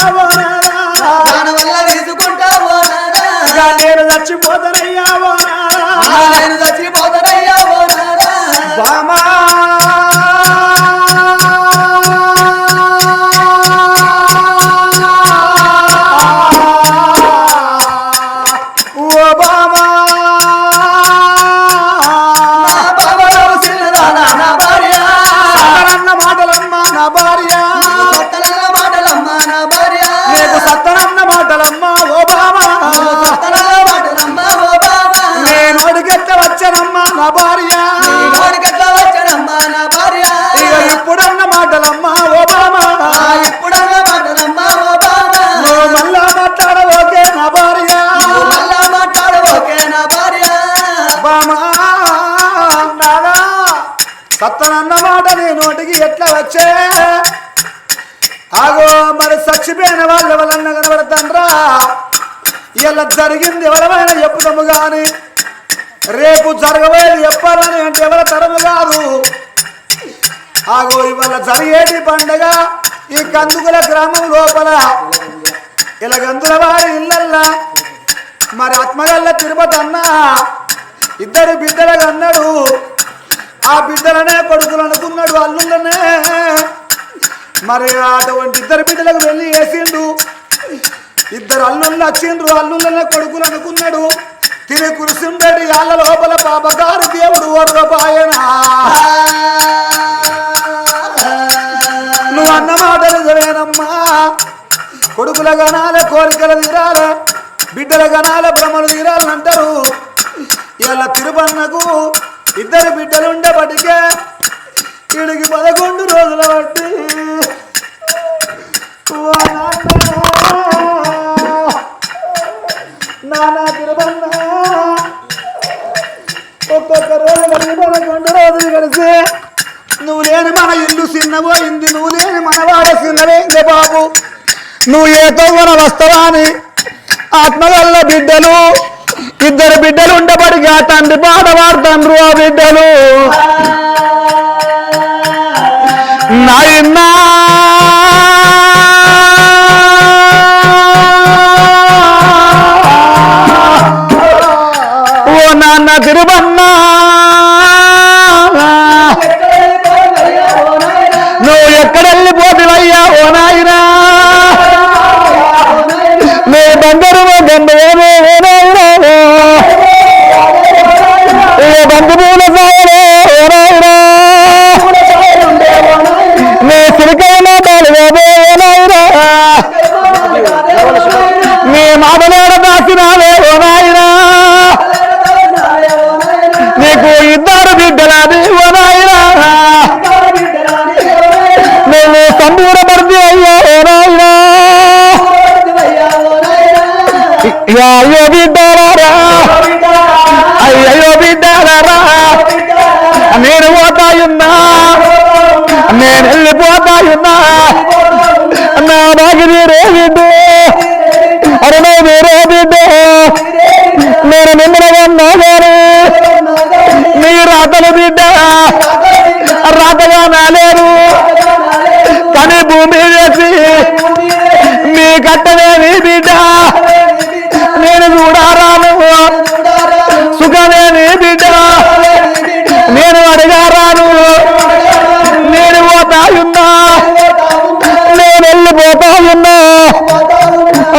నేను? చచ్చిపోతానయ్యావో నాదా నేను చచ్చిపోతానయ్యా బామా! జరిగింది ఎవరమైనా చెప్పుదాము కానీ రేపు జరగలేదు చెప్పాలని అంటే ఎవరి తరము కాదు. ఆగో ఇవాళ జరిగేటి పండగ ఈ కందుకుల గ్రామం లోపల. ఇలా గందుల వారి ఇళ్ళల్లా మరి ఆత్మగల్ల తిరుపతి అన్న ఇద్దరు బిడ్డలకు అన్నాడు. ఆ బిడ్డలనే కొడుకులు అనుకున్నాడు అల్లుళ్ళనే. మరి అటువంటి ఇద్దరు బిడ్డలకు వెళ్ళి వేసిండు ఇద్దరు అల్లుళ్ళు వచ్చిండ్రు అల్లుళ్ళనే కొడుకులు అనుకున్నాడు. తిరిగి కురుసుండేటి వాళ్ళ లోపల పాపగారు దేవుడు వరదపాయన నువ్వు అన్న మాట నిజమేనమ్మా కొడుకుల గణాల కోరికలు తీరాల బిడ్డల గణాల భ్రమలు తీరాలంటారు ఇలా తిరుపన్నకు ఇద్దరు బిడ్డలు ఉండేపటికే వీడికి పదకొండు రోజుల బట్టి నానా నాన్న, తిరుపన్న ఒక్కొక్క రోజు కలిసి పదకొండు రోజులు కలిసి నువ్వు లేని మన ఇల్లు చిన్నపోయింది నువ్వు లేని మనవాడ చిన్నవేంది బాబు. నువ్వు ఏ తవ్వన వస్తావా అని ఆత్మగల్ల బిడ్డలు ఇద్దరు బిడ్డలు ఉండబడిగా తండ్రి పాట పాడుతండ్రు ఆ బిడ్డలు.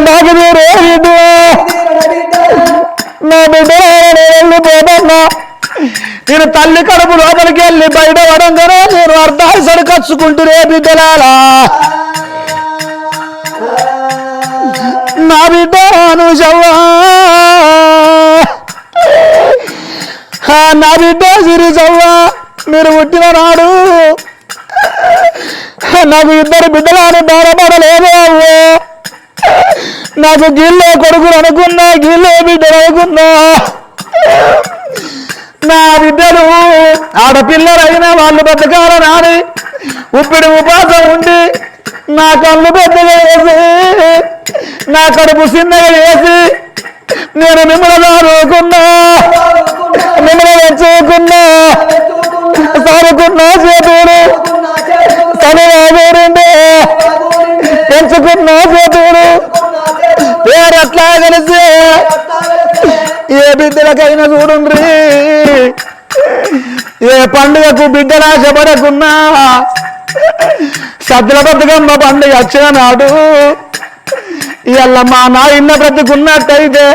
నాకు మీరు బిడ్డ నా బిడ్డ నేను నేను తల్లి కడుపు లోపలికి వెళ్ళి బయట పడంగానే నేను అర్థాలు సడుకచ్చుకుంటూ రే బిడ్డలాలా నా బిడ్డ అనుజవ్వా. నా బిడ్డ సిరిజవ్వా. మీరు పుట్టిన నాడు నాకు ఇద్దరు బిడ్డలు అని బాధపడలేదు అవ్వో నాకు గిల్లే కొడుకులు అనుకున్నా గిల్లే బిడ్డలు అనుకున్నా. నా బిడ్డలు ఆడపిల్లలైనా వాళ్ళు బతకాలని ఉప్పిడి ఉపాసం ఉండి నా కళ్ళు పెద్దగా వేసి నా కడుపు చిన్నగా వేసి నేను మిమ్మల్ని చదువుకున్నా మిమ్మల్ని పెంచుకున్నా చదువుకున్నా చేతులు. చదువు పెంచుకున్నా ఎత్తుకున్న పేరు ఎట్లా కలిసి ఏ బిడ్డలకైనా చూడుండ్రి. ఏ పండుగకు బిడ్డల ఆశపడకున్నా సద్దుల బతుకమ్మ పండుగ వచ్చిన నాడు ఇవాళ మా నాయన్న బ్రతుకున్నట్టయితే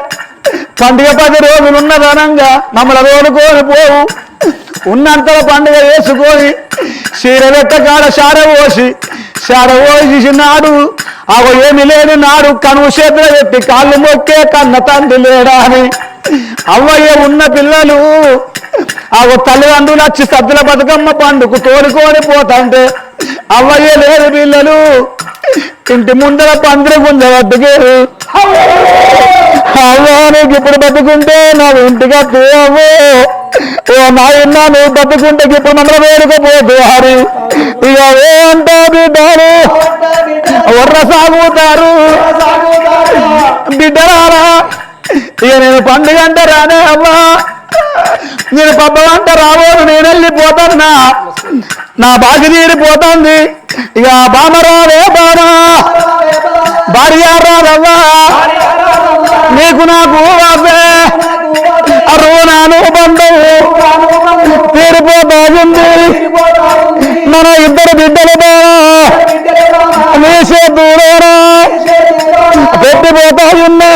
పండుగ పది రోజులు ఉన్నదనంగా మమ్మల్ని రోలుకొని పోవు ఉన్నంతలో పండుగ వేసుకొని చీరవెట్ట కాడ షార పోసి షార పోసి నాడు అవ ఏమి లేని నాడు కనువు చేతులు పెట్టి కాళ్ళు మొక్కే కన్న తండ్రి లేడా అని. అవ్వయ్య ఉన్న పిల్లలు ఆ తల్లిదండ్రులు వచ్చి సద్దుల బతుకమ్మ పండుకు తోడుకొని పోతంటే అవ్వయ్య లేరు పిల్లలు ఇంటి ముందర పందిరి గుంజవద్దుకేరు అవ్వ నీకు ఇప్పుడు బతుకుంటే నా ఇంటికి అవ్వు. నాయన్న నువ్వు తప్పుకుంటే ఇప్పుడు మనం వేడుకపోతు హరి ఇక ఏంటో బిడ్డలు? వర్ర సాగుతారు. బిడ్డరారా ఇక నేను పండుగ అంటే రానే అమ్మా. నేను పబ్బమంట రాబోదు నేను వెళ్ళిపోతున్నా నా బాగి తీరిపోతుంది ఇక బామరావే బామా. భార్య రాదవ్వా. నీకు నాకు వాసే అనుబంధం బంధం మన ఇద్దరు బిడ్డలు మీసే దూరేనా పెట్టిపోతా ఉన్నా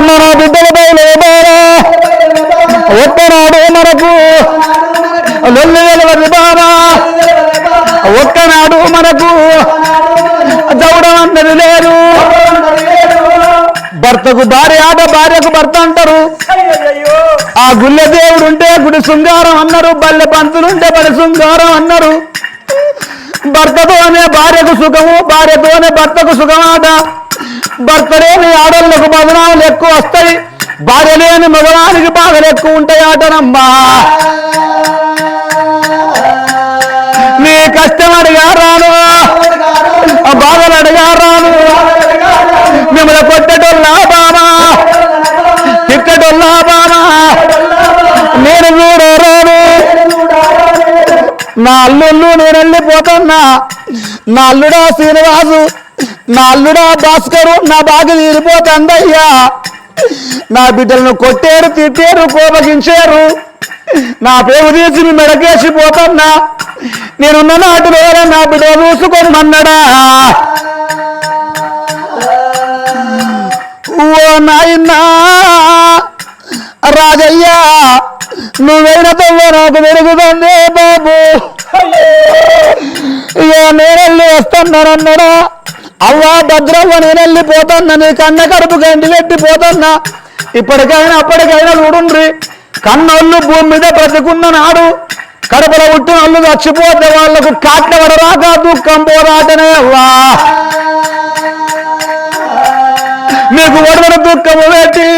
మన బిడ్డల బయలు ఒక్కనాడు మనకు లొల్లి వెలవది బాబా ఒక్కనాడు మనకు చౌడం అన్నది లేదు భర్తకు భార్య భార్యకు భర్త గుళ్ళదేవుడు దేవుడు ఉంటే గుడి శృంగారం అన్నారు బల్లె పంతులు ఉంటే బడి శృంగారం అన్నారు. భర్తతోనే భార్యకు సుఖము భార్యతోనే భర్తకు సుఖమాట. భర్త లేని ఆడళ్ళకు బదనాలు ఎక్కువ వస్తాయి భార్య లేని మగవానికి బాధలు ఎక్కువ ఉంటాయి ఆటనమ్మా నీ కష్టం అడిగా నా అల్లుళ్ళు నేనెళ్ళి పోతున్నా నా అల్లుడా శ్రీనివాసు నా అల్లుడా భాస్కరు నా బాగా తీరిపోతుందయ్యా నా బిడ్డలను కొట్టారు తిట్టారు కోపగించారు. నా పేరు తీసి మెడకేసి పోతున్నా. నేనున్న నాటి వేరే నా బిడ్డ చూసుకొని మన్నడా ఓ నాయనా రాజయ్యా నువ్వైన తల్లి నాకు పెరుగుతుంది బాబు. ఇక నేనెళ్ళి వస్తున్నానన్నాడా? అవ్వా భద్రవ్వ నేనెళ్ళి పోతున్నా నీ కన్న కడుపు గండి పెట్టిపోతున్నా ఇప్పటికైనా అప్పటికైనా చూడుండ్రి. కన్నోళ్ళు భూమి మీద బ్రతికున్న నాడు కడుపులో పుట్టిన వాళ్ళు చచ్చిపోతే వాళ్ళకు కాట్ల పడరాక దుఃఖం పోరాటనే అవ్వా. మీకు ఒడవని దుఃఖము పెట్టి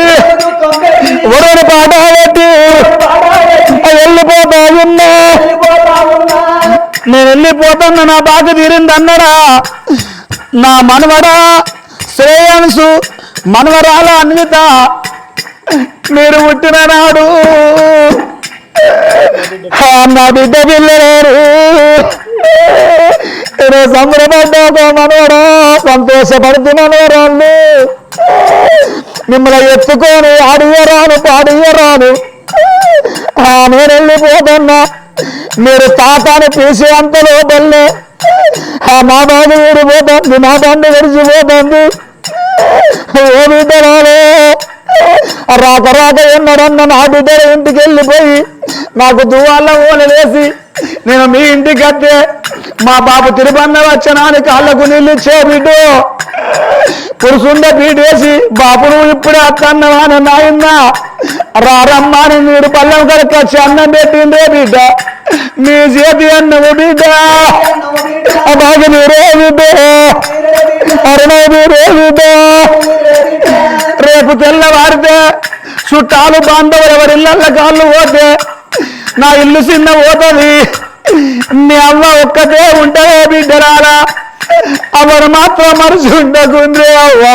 ఒడవని పాట పెట్టి వెళ్ళిపోతా ఉన్నా. నేను వెళ్ళిపోతున్నా నా బాధ తీరింది నా మనవడా శ్రేయన్సు మనవరాల అన్విత మీరు పుట్టిన నాడు. నా బిడ్డ పిల్లలేరు. నేను సంబరపడ్డాక మనవడా సంతోషపడుతు మనవరాళ్ళు. మిమ్మల్ని ఎత్తుకొని ఆడియరాను పాడియరాను. నేను వెళ్ళిపోతున్నా మీరు తాతాను పీసే అంత లోపలే ఆ మా బాధ విడిపోతుంది మా బండి విడిచిపోతుంది ఓ బిడ్డరాలే రాక రాక ఉన్నారన్న నా బిడ్డ ఇంటికి వెళ్ళిపోయి నాకు దువాళ్ళ ఓలు వేసి నేను మీ ఇంటికి వస్తే మా బాబు తిరుపన్న వచ్చనాని కాళ్ళకు నీళ్ళు ఇచ్చే బిడ్డు. పురుషుండ పీటేసి బాబు నువ్వు ఇప్పుడే అత్తన్నవా అని నాయన్న. రారమ్మా నేను మీరు పల్లెం కనుక వచ్చి అన్నం పెట్టిందే బిడ్డ. మీ చేతి అన్నవు బిడ్డ. బాగా మీరే బిడ్డ. అరుణ మీరే బిడ్డ. రేపు తెల్లవారితే చుట్టాలు బాంధవులు ఎవరి ఇళ్ళ కాళ్ళు పోతే నా ఇల్లు చిన్న పోతుంది. నీ అమ్మ ఒక్కతే ఉంటదే బిడ్డరాలా. అవరు మాత్రం మనిషి ఉండకుండ్రే అవ్వా.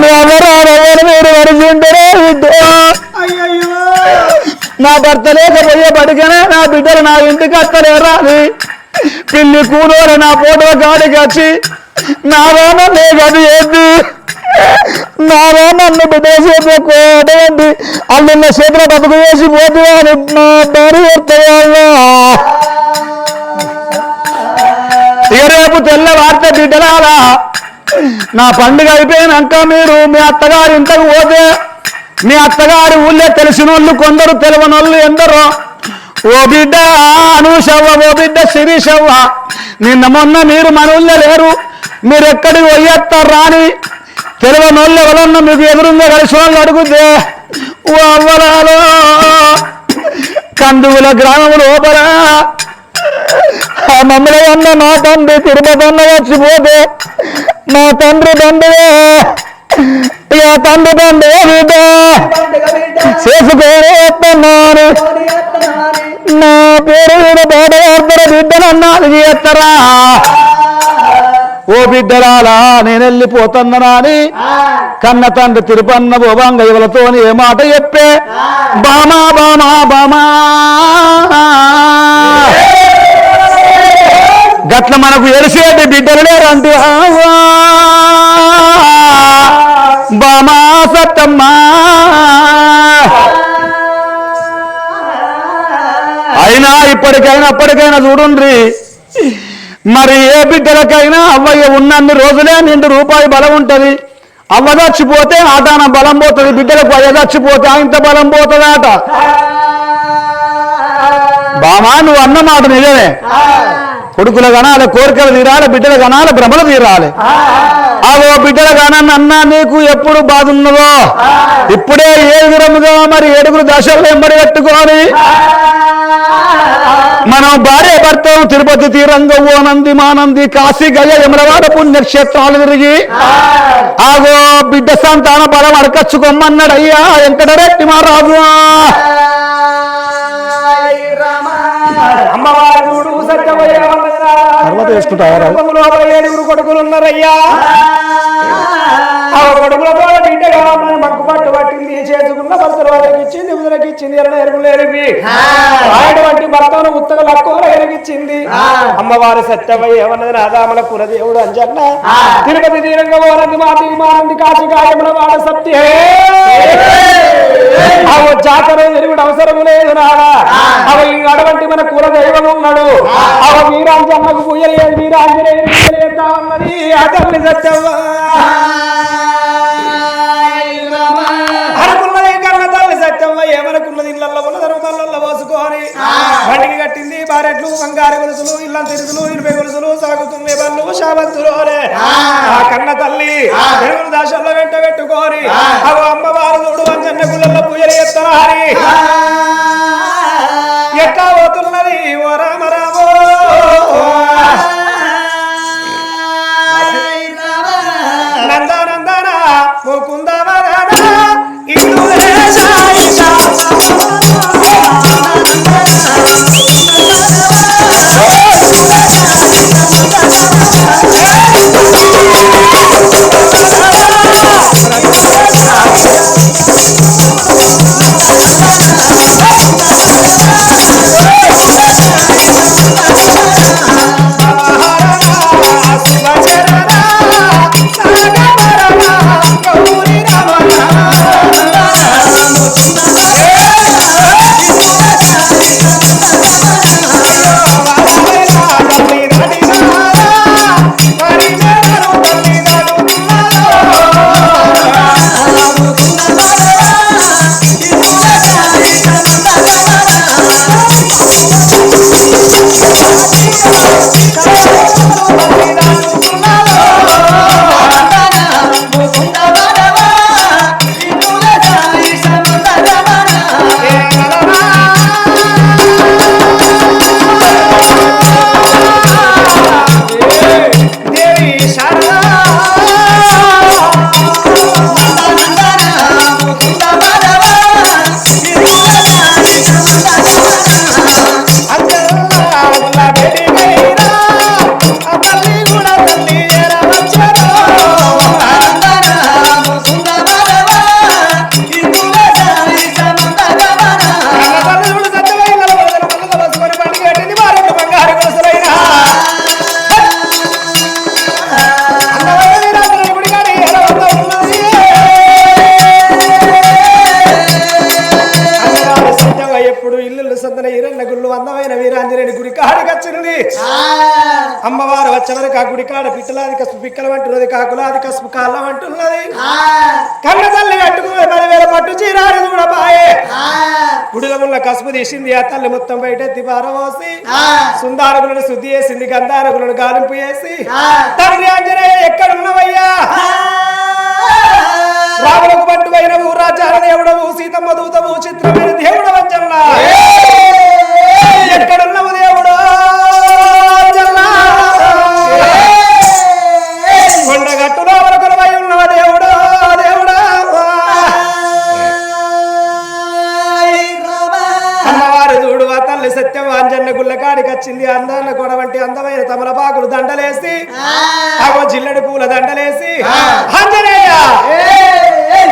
నీ నా భర్త లేకపోయే పడికనే నా బిడ్డలు నా ఇంటికి అత్తలేరా అని. పిల్లి కూనోని నా ఫోటో కాడికి వచ్చి నాలో నన్ను గది ఏంది? నారా నన్ను బిడ్డ చేతిలో కోటండి అల్లున్న చేతిలో బతుకు వేసి పోతే అని నా దారి ఇక రేపు తెల్లవారితే బిడ్డలారా. నా పండుగ అయిపోయినాక మీరు మీ అత్తగారి ఇంతకు పోతే మీ అత్తగారి ఊళ్ళో తెలిసిన వాళ్ళు కొందరు తెలియనోళ్ళు ఎందరో ఓ బిడ్డ అనూషవ్వ ఓ బిడ్డ శిరీషవ్వ నిన్న మొన్న మీరు మన ఊళ్ళో లేరు. మీరు ఎక్కడికి పోయేస్తారు రాని? తెలియనోళ్ళు ఎవరన్నా మీకు ఎదురుందో కలిసి వాళ్ళు అడుగుతే ఓ కందువుల గ్రామం లోపల ఆ మమ్మల్ని అన్న నా తండ్రి తిరుపతన్న వచ్చిపోతే నా తండ్రి తండ్రి ఇక తండ్రి తండ్రి బిడ్డ పండుగ బిడ్డ నా పేరు మీద బాధపడతారు బిడ్డలు అన్నాడు చేస్తారా ఓ బిడ్డరాలా నేను వెళ్ళిపోతున్నా అని కన్న తండ్రి తిరుపన్న బోబాంగ ఇవలతో ఏ మాట చెప్పే? బామా బామా బామా. గట్ల మనకు ఎలిసేటి బిడ్డలు లేరంటే. బామా సత్తమ్మా. అయినా ఇప్పటికైనా అప్పటికైనా చూడుండ్రి. మరి ఏ బిడ్డలకైనా అవ్వయ్య ఉన్నన్ని రోజులే నిండు రూపాయి బలం ఉంటది. అవ్వ చచ్చిపోతే ఆటాన బలం పోతుంది బిడ్డలకు అయ్య చచ్చిపోతే ఇంత బలం పోతుందాట బామా నువ్వు అన్న మాట నిజమే. కొడుకుల గణాల కోరికలు తీరాలి బిడ్డల గణాల భ్రమలు తీరాలి. ఆగో బిడ్డల గణాన్ని అన్నా నీకు ఎప్పుడు బాధ ఉన్నదో ఇప్పుడే ఏడుగురముగా మరి ఏడుగురు దశల్లో ఎంబడి పెట్టుకొని మనం భార్య భర్త తిరుపతి తీరంగ ఓనంది మానంది కాశీ గయ యమలవాడ పుణ్యక్షేత్రాలు తిరిగి ఆగో బిడ్డ సంతాన బలం అడకచ్చుకోమన్నాడు అయ్యా వెంకటరెడ్డి మహారాజు. అమ్మవారు చూడు సత్యమయ్య తర్వాత? ఏడుగురు కొడుకులు ఉన్నారయ్యా కొడుకులతో బిడ్డగా మన మగ్గు పట్టు పట్టింది చేసుకున్న భర్తలు వాళ్ళకి ఇచ్చింది ఉదలకి ఇచ్చింది ఎరణ ఎరుగులు ఎరిగి. అటువంటి భర్తను ఉత్తగ లక్కువ ఎరిగిచ్చింది. అమ్మవారు సత్యమయ్య ఏమన్నది నాదామల కులదేవుడు అంజన్న తిరుపతి తీరంగా మానంది కాచి కాయముల వాడ సత్యే. అవ జాతర ఎరుగుడు అవసరం లేదు నాడా. అవ అటువంటి మన కుల దైవం ఉన్నాడు అవ వీరాంజన్నకు పూయలేదు వీరాంజనేయుడు తల్లి సత్యవ్వ. బండికి కట్టింది బారెట్లు బంగారు గొలుసులు ఇళ్ళ తిరుగులు ఇరవై గొలుసులు సాగుతుంది బళ్ళు శావంతులోనే ఆ. కన్న తల్లి దాశల్లో వెంట పెట్టుకొని అవు అమ్మవారు చూడు అంజన్న గుళ్ళల్లో పూజలు ఎత్తనారి ఎట్లా పోతున్నది? ఓ రామ రామో. ఆ అందమైన వీరాంజనేయుని గుడి కాడికి వచ్చినది అమ్మవారు వచ్చే వరకు ఆ గుడి కాడ పిట్టలాది కసు పిక్కల వంటున్నది కాకులాది కసుపు కాళ్ళం అంటున్నది కన్న తల్లి కట్టుకుని మరి వేల పట్టు చీరారు కూడా బాయే గుడిలో ఉన్న కసుపు తీసింది ఆ తల్లి మొత్తం బయట తిపారవోసి సుందారకులను శుద్ధి చేసింది గంధారకులను గాలింపు చేసి తండ్రి ఆంజనేయ ఎక్కడ ఉన్నవయ్యా రాములకు పట్టు పోయినవు రాజాల దేవుడవు సీతమ్మ దూతవు చిత్రమైన దేవుడవచ్చన్నా గుళ్ళకాడికి వచ్చింది అందాన్న కొడ వంటి అందమైన తమలపాకులు దండలేసి అగో జిల్లడి పూల దండలేసి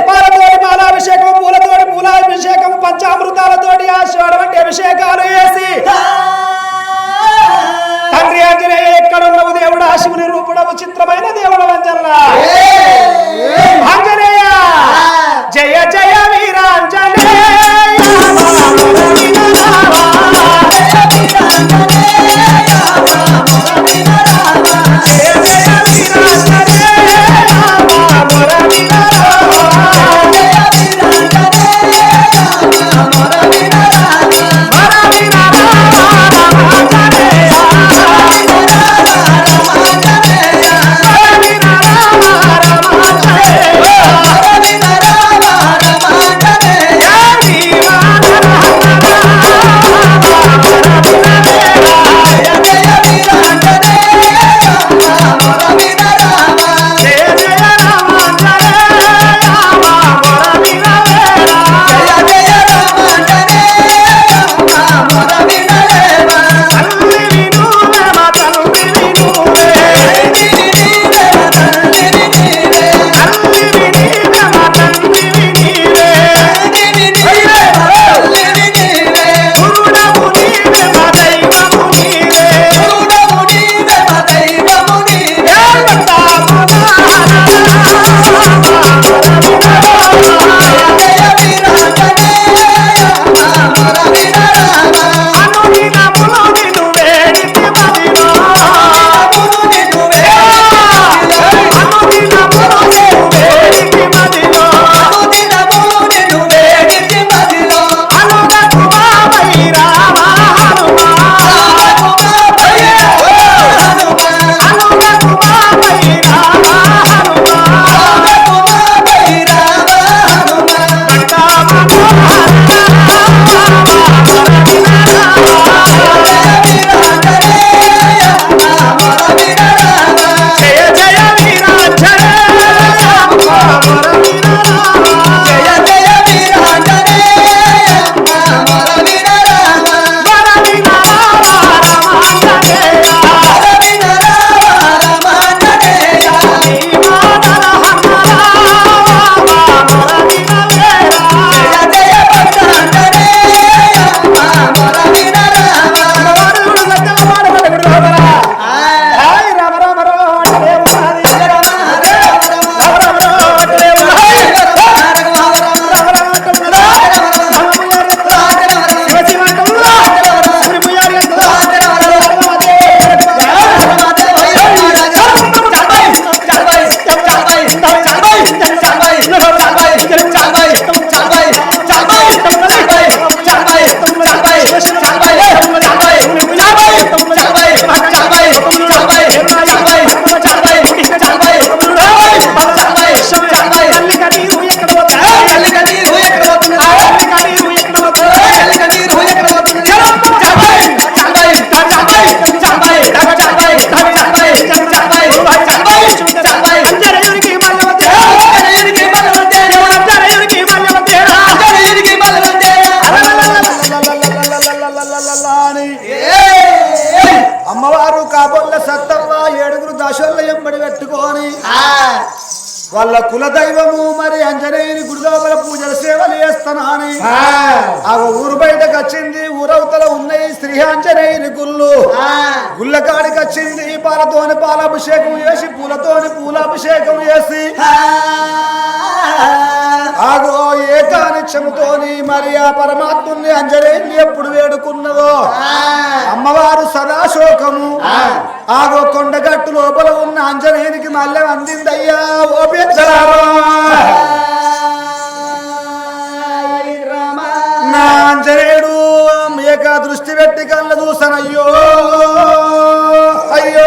పాలతోటి పాలాభిషేకం పూలతోటి పూలాభిషేకం పంచామృతాలతోటి వంటి అభిషేకాలు వేసి తండ్రి ఆంజనేయ ఎక్కడ ఉన్నవు దేవుడు? ఆ శివుని రూపుడవు చిత్రమైన దేవుడు ఆంజనేయ! జయ జయ వీరాంజనేయ! జయ జయ జయ ఆ ఊరు బయటకు వచ్చింది ఊరవతల ఉన్నాయి శ్రీ ఆంజనేయుని గుళ్ళు. గుళ్ళ కాడికి వచ్చింది పాలతోని పాలాభిషేకం చేసి పూలతోని పూలాభిషేకం చేసి. ఆగో ఏకాని దీక్షముతోని మరి ఆ పరమాత్ముని అంజనేయుని ఎప్పుడు వేడుకున్నదో? అమ్మవారు సదాశోకము. ఆగో కొండగట్టు లోపల ఉన్న అంజనేయునికి మళ్ళీ అందిందయ్యా ఓ పెద్దలారా. నా ఏక దృష్టి పెట్టి కళ్ళ చూసనయ్యో అయ్యో!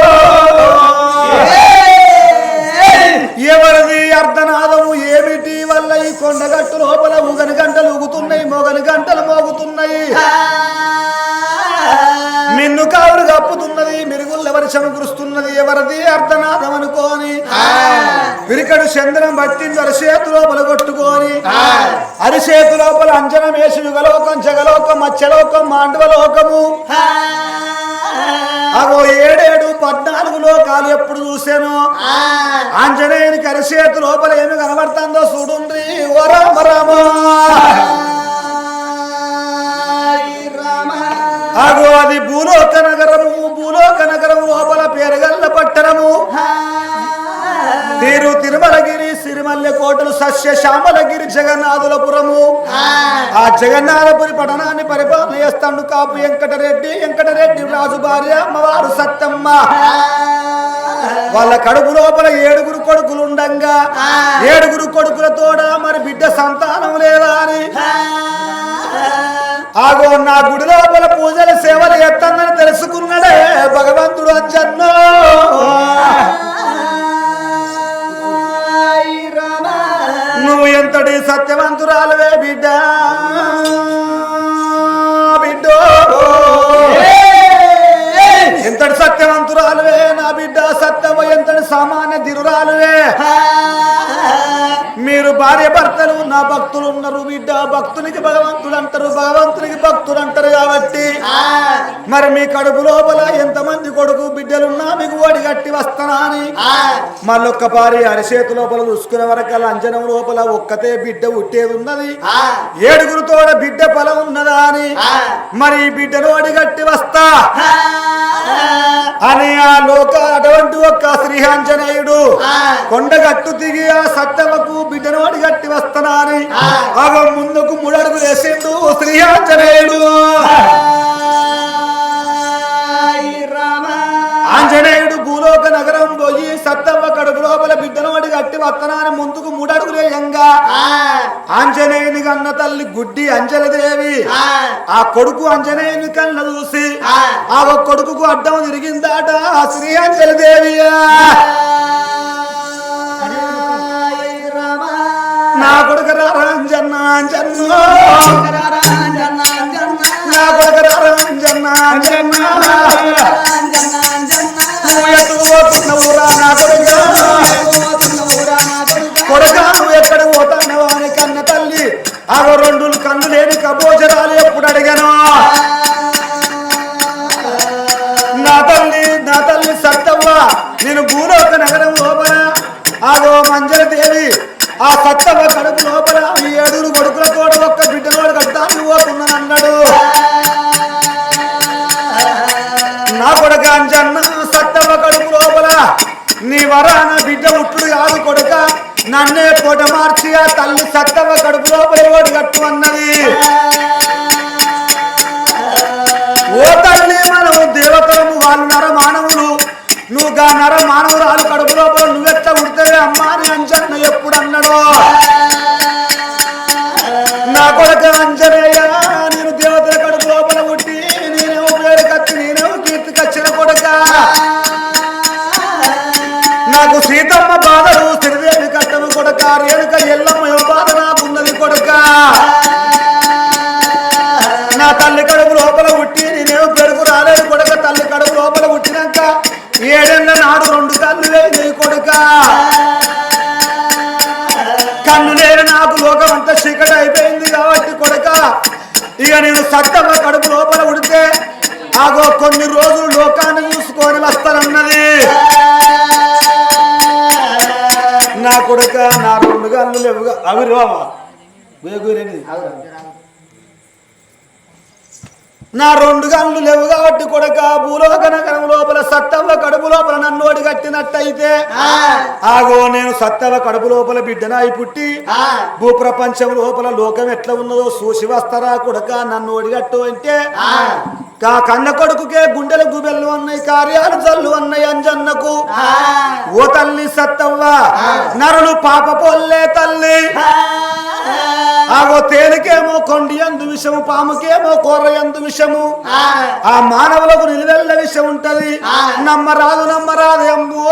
ఎవరిది అర్ధనాదము ఏమిటి? వల్ల ఈ కొండగట్టు లోపల ఉగని గంటలు ఊగుతున్నాయి మొగని గంటలు మోగుతున్నాయి. మిన్ను కావుడు కప్పుతున్నది మిరుగుళ్ళ వర్షం కురుస్తున్నది ఎవరిది అర్ధనాదం అనుకోని? విరికడు చంద్రం పట్టింది అరిచేతు లోపల కొట్టుకొని. అరిచేతు లోపల అంజనం వేసి యుగలోకం జగలోకం మత్స్యలోకం మాండవలోకము అగో ఏడేడు పద్నాలుగు లోకాలు ఎప్పుడు చూసాను ఆంజనేయునికి అరిచేతు లోపల ఏమి కనబడుతుందో చూడుండ్రి. ఓ రామ రామ. అగో అది భూలోక నగరము భూలోక నగరము లోపల పేరగల్ల పట్టణము. తీరు తిరుమలగిరి సిరిమల్లె కోటలు సస్య శ్యామలగిరి జగన్నాథులపురము. ఆ. జగన్నాథపురి పట్టణాన్ని పరిపాలన చేస్తాడు కాపు వెంకటరెడ్డి వెంకటరెడ్డి రాజు భార్య అమ్మవారు సత్తమ్మ. వాళ్ళ కడుపు లోపల ఏడుగురు కొడుకులు ఉండంగా ఏడుగురు కొడుకులతోడ మరి బిడ్డ సంతానం లేదా అని. ఆగో నా గుడి లోపల పూజల సేవలు ఎత్తందని తెలుసుకున్నాడే భగవంతుడు అచ్చన్నో. ఎంతటి సత్యవంతురాలువే బిడ్డ. బిడ్డో. ఎంతటి సత్యవంతురాలువే నా బిడ్డ? సత్యవ ఎంతటి సామాన్య దిరురాలువే మీరు భార్య భర్తలు నా భక్తులు ఉన్నారు బిడ్డ. భక్తునికి భగవంతుడు అంటారు భగవంతునికి భక్తుడు అంటారు కాబట్టి. మరి మీ కడుపు లోపల ఎంతమంది కొడుకు బిడ్డలున్నా మీకు ఓడి గట్టి వస్తానా అని? మళ్ళొక్క పారి అరిచేతు లోపల చూసుకునే వరకు అంజనం లోపల ఒక్కతే బిడ్డ ఉట్టేది ఉన్నది. ఏడుగురు తోడ బిడ్డ ఉన్నదా అని మరి బిడ్డను ఓడిగట్టి వస్తా. అని ఆ లోక అటువంటి ఒక్క శ్రీహాంజనేయుడు కొండగట్టు దిగి ఆ సత్తవకు బిడ్డను ఓడిగట్టి వస్తానా అని అగో ముందుకు ముడడుగు వేసిండు శ్రీహాంజనేయుడు ఆంజనేయుడు భూలోక నగరం పోయి సత్తవ్వ కడుపు లోపల బిడ్డనోడి గట్టి వత్తనాన్ని ముందుకు మూడడుగులేయంగా ఆంజనేయుని కన్న తల్లి గుడ్డి అంజలదేవి. ఆ. కొడుకు ఆంజనేయుని కన్న చూసి ఆ. ఒక్క కొడుకుకు అడ్డం తిరిగిందాట శ్రీ అంజలదేవి. నా కొడుకు రాంజన్న అంజన్న. నా కొడుకు రాంజన్న అంజన్న. లోపల అన్నది. ఓ తల్లి మనం దేవతలము వాళ్ళు నర మానవులు. నువ్వు గా నర మానవురాలు కడుపు లోపల నువ్వెత్త ఉడితే అమ్మా అని అంజన్న ఎప్పుడు అన్నాడో. నా కొడుకు అంజనయ్య నేను దేవతల కడుపు లోపల ఉట్టి నేనేమో పేరు కచ్చి నేనేమో కీర్తి కచ్చిన కొడుక. నాకు సీతమ్మ బాధలు శ్రీదేవి కట్టను కొడక రేణుక ఎల్లమ్మ నా తల్లి కడుపు లోపల పుట్టి నేను పెరుగు రాలేదు కొడుక. తల్లి కడుపు లోపల పుట్టినాక ఏడేళ్ళ నాడు రెండు కళ్ళు నీ కొడుక. కన్ను లేని నాకు లోకం అంతా చీకటి అయిపోయింది కాబట్టి కొడుక. ఇక నేను సత్తమ్మ కడుపు లోపల ఉడితే ఆగో కొన్ని రోజులు లోకాన్ని చూసుకొని వస్తానన్నది. నా కొడుక నా రెండు గన్ను లేవుగా. అవి రావా? నా రెండు గన్లు లేవు కాబట్టి కొడక భూలోక నగరం లోపల సత్తవ్వ కడుపు లోపల నన్ను ఓడి కట్టినట్టయితే ఆగో నేను సత్తవ కడుపు లోపల బిడ్డనాయి పుట్టి భూప్రపంచం లోపల లోకం ఎట్లా ఉన్నదో చూసి వస్తారా కొడక నన్ను ఒడిగట్టు అంటే కా కన్న కొడుకుకే గుండెల గుబెల్లు అన్నాయి కార్యాలు జల్లు అన్నాయి అంజన్నకు ఓ తల్లి సత్తవ్వ నరులు పాప పొల్లే తల్లి ఆగో తేనెకేమో కొండి ఎందు విషము పాముకేమో కూర ఎందు విషము. ఆ. మానవులకు నిలువెళ్ళ విషం ఉంటది నమ్మరాదు నమ్మరాదు ఎంబో